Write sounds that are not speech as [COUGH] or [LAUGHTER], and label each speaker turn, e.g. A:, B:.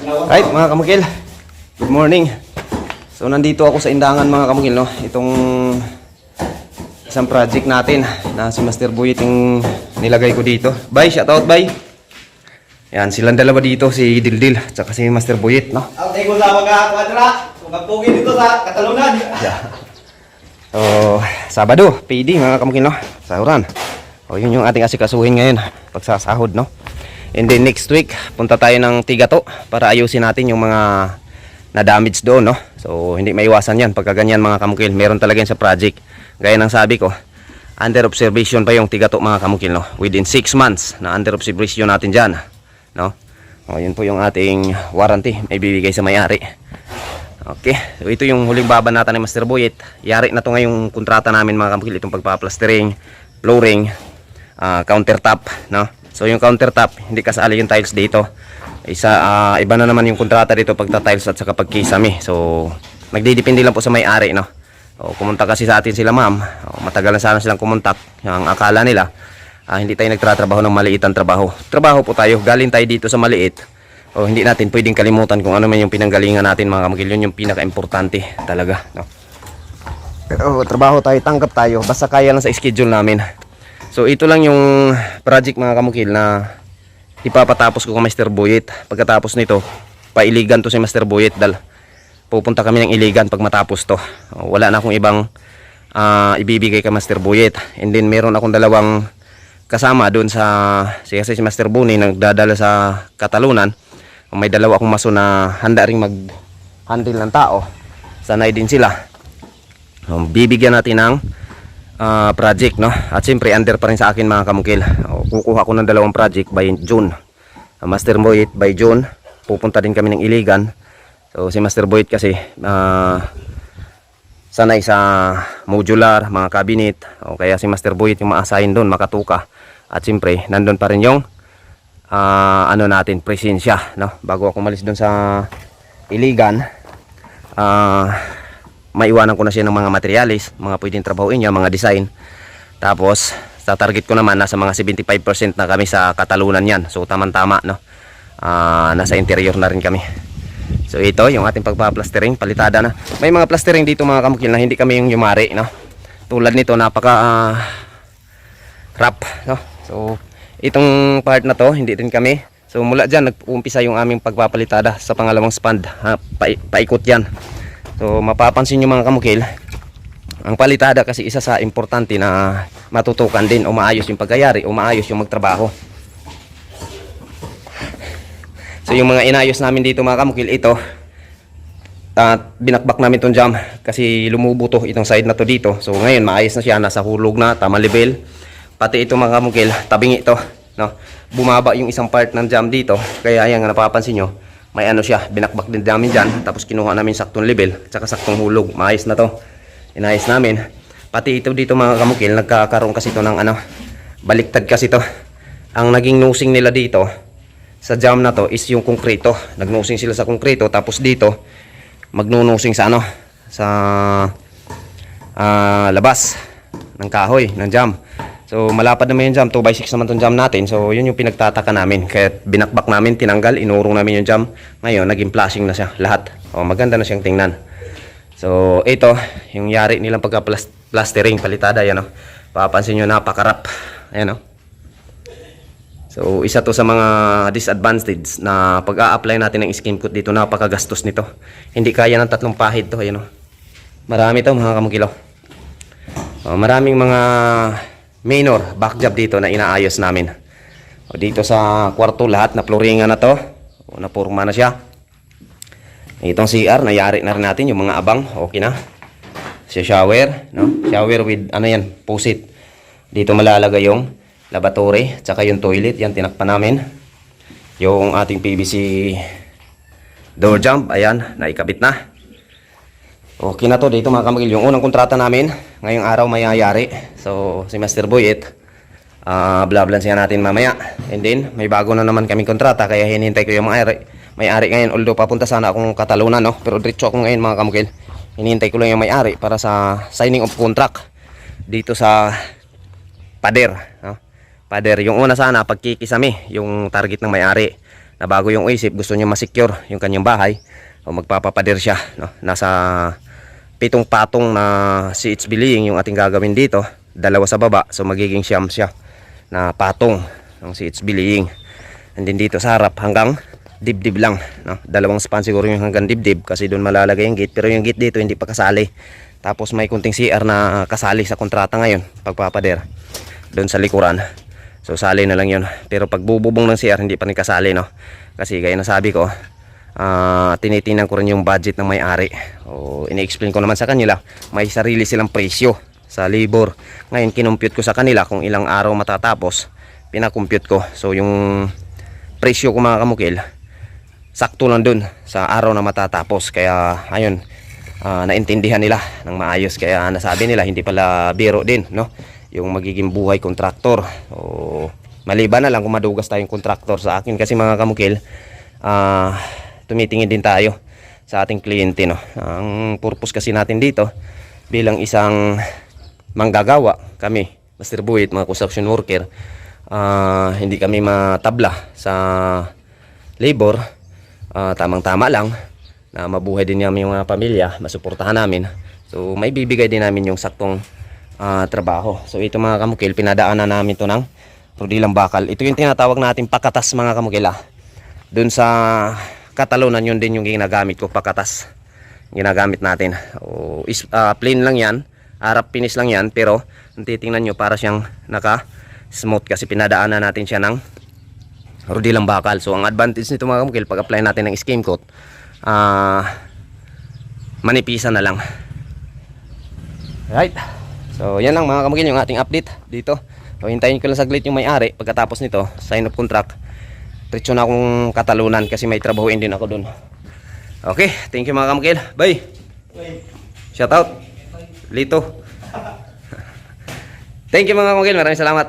A: Right, mga kamukil. Good morning. So, nandito ako sa indangan mga kamukil, no? Itong isang project natin na si Master Boy yung nilagay ko dito. Bye, shoutout, bye. Yan, silang dalawa dito, si Dildil, tsaka si Master Boyet, no?
B: Tayo ko sa mga kwadra, magpugi dito sa Katalunan.
A: Yeah. So, Sabado, PD mga kamukil, no? Sahuran. O, yun yung ating asikasuhin ngayon, pagsasahod, no? And then next week, punta tayo ng Tigato para ayusin natin yung mga na-damage doon, no? So, hindi maiwasan yan. Pagka ganyan mga kamukil, meron talaga yan sa project. Gaya ng sabi ko, under observation pa yung Tigato mga kamukil, no? Within 6 months na under observation natin dyan, no? O, yun po yung ating warranty, may bibigay sa may-ari. Okay, so ito yung huling babanatan ni Master Boyet. Yari na to ngayong kontrata namin mga kamukil, itong pagpa-plastering, flooring, ah, countertop, no? So yung countertop, hindi kasali yung tiles dito. Isa, ah, iba na naman yung kontrata dito pagta-tiles at saka pagkisame. So, nagdidepende lang po sa may-ari, no? O, kumunta kasi sa atin sila ma'am. Matagal na sana silang kumontak. Ang akala nila, ah, hindi tayo nagtratrabaho ng maliitang trabaho. Trabaho po tayo, galing tayo dito sa maliit. O, hindi natin pwedeng kalimutan kung ano man yung pinanggalingan natin mga kamagil. Yun yung pinaka-importante talaga, no? Pero trabaho tayo, tanggap tayo, basta kaya lang sa schedule namin. So ito lang yung project mga kamukil na ipapatapos ko kay Master Boyet. Pagkatapos nito, pailigan to si Master Boyet dal pupunta kami ng iligan pag matapos to. Wala na akong ibang ah, ibibigay kay Master Boyet. And then meron akong dalawang kasama doon sa si kasi si Master Buni nagdadala sa Katalunan. May dalawa akong maso na handa ring mag handle ng tao. Sanay din sila. Um, bibigyan natin ng ah, project no? At siyempre under pa rin sa akin mga kamukil. O, kukuha ko ng dalawang project by June. Ah, Master Boyet by June. Pupunta din kami ng Iligan. So si Master Boyet kasi ah, sanay sa modular mga cabinet. O kaya si Master Boyet yung ma-assign doon makatuka. At siyempre nandun pa rin yung ah, ano natin presensya no? Bago ako malis doon sa Iligan ah maiwanan ko na siya ng mga materialis, mga pwedeng trabahuin niya, mga design. Tapos, sa target ko naman, nasa mga 75% na kami sa katalunan yan. So, tamang-tama, no? Ah, nasa interior na rin kami. So, ito, yung ating pagpa-plastering, palitada na. May mga plastering dito mga kamukil na hindi kami yung yumari, no? Tulad nito, napaka ah, crap, no? So, itong part na to, hindi din kami. So, mula dyan, nag-uumpisa yung aming pagpapalitada sa pangalawang spand. Ha, pa paikot yan. So mapapansin nyo mga kamukil, ang palitada kasi isa sa importante na matutukan din o maayos yung pagkayari o maayos yung magtrabaho. So yung mga inayos namin dito mga kamukil, ito, at binakbak namin tong jam kasi lumubo to itong side na to dito. So ngayon maayos na siya, nasa hulog na, tama level. Pati ito mga kamukil, tabingi ito. No? Bumaba yung isang part ng jam dito, kaya yan nga napapansin nyo, may ano siya, binakbak din namin dyan, tapos kinuha namin saktong level, tsaka saktong hulog, maayos na to. Inayos namin. Pati ito dito mga kamukil, nagkakaroon kasi to ng ano, baliktad kasi to. Ang naging nosing nila dito, sa jam na to is yung konkreto. Nagnosing sila sa konkreto, tapos dito, magnunusing sa ano, sa ah, labas ng kahoy, ng jam. So malapad naman yung jam, 2x6 naman tong jam natin. So yun yung pinagtataka namin. Kaya binakbak namin, tinanggal, inurong namin yung jam. Ngayon, naging flashing na siya, lahat. O maganda na siyang tingnan. So ito, yung yari nilang pagka-plastering, palitada, yan o. Papansin nyo, napakarap. Ayan o. So isa to sa mga disadvantages na pag-a-apply natin ng skin coat dito, napakagastos nito. Hindi kaya ng tatlong pahid to, ayan o. Marami to mga kamukilaw. Oh, maraming mga minor back job dito na inaayos namin. O, dito sa kwarto lahat na flooringan na to. O, napurma na siya. Itong CR, nayari na rin natin yung mga abang. Okay na. Sa shower, no? Shower with ano yan, pusit. Dito malalagay yung lavatory, tsaka yung toilet, yan tinakpan namin. Yung ating PVC door jump, ayan, naikabit na. Okay na to dito mga kamagil. Yung unang kontrata namin, ngayong araw mayayari. So, si Master Boyet, ah blablan siya natin mamaya. And then, may bago na naman kaming kontrata, kaya hinihintay ko yung may-ari. May-ari ngayon, although papunta sana akong Katalunan, no? Pero diretso ako ngayon mga kamagil. Hinihintay ko lang yung may-ari para sa signing of contract dito sa pader. No? Pader, yung una sana, pagkikisami, yung target ng may-ari. na bago yung isip, gusto niya masecure yung kanyang bahay o magpapapader siya. No? Nasa pitong patong na CH Billing yung ating gagawin dito. Dalawa sa baba, so magiging siyam siya na patong ng CH Billing. And then dito sa harap hanggang dibdib lang. No? Dalawang span siguro yung hanggang dibdib kasi doon malalagay yung gate. Pero yung gate dito hindi pa kasali. Tapos may kunting CR na kasali sa kontrata ngayon pagpapader doon sa likuran. So sali na lang yun. Pero pag bububong ng CR hindi pa rin kasali no. Kasi gaya na sabi ko, ah tinitingnan ko rin yung budget ng may-ari. O ini-explain ko naman sa kanila, may sarili silang presyo sa labor. Ngayon kinumpute ko sa kanila kung ilang araw matatapos. Pinakompute ko. So yung presyo ko mga kamukil, sakto lang dun sa araw na matatapos. Kaya ayun, ah, naintindihan nila ng maayos. Kaya nasabi nila hindi pala biro din, no? Yung magiging buhay kontraktor. O maliban na lang kung madugas tayong kontraktor sa akin kasi mga kamukil, ah, tumitingin din tayo sa ating kliyente, no? Ang purpose kasi natin dito bilang isang manggagawa kami, Master Buhit, mga construction worker, ah, hindi kami matabla sa labor, ah, tamang-tama lang na mabuhay din namin yung mga pamilya, masuportahan namin. So may bibigay din namin yung saktong ah, trabaho. So ito mga kamukil, pinadaanan namin to ng Rodilang Bakal. Ito yung tinatawag natin pakatas mga kamukil ah. Doon sa Katalunan yun din yung ginagamit ko pakatas. Ginagamit natin. O, is, ah, plain lang yan. Harap finish lang yan. Pero titingnan nyo para siyang naka smooth kasi pinadaanan natin siya ng Rodilang Bakal. So ang advantage nito mga kamukil pag apply natin ng scheme coat ah manipisan na lang. Right. So, yan lang mga kamagin yung ating update dito. So, hintayin ko lang saglit yung may-ari. Pagkatapos nito, sign of contract. Diretso na akong katalunan kasi may trabahuin din ako dun. Okay, thank you mga kamagin. Bye. Shout out. Lito. [LAUGHS] thank you mga kamagin. Maraming salamat.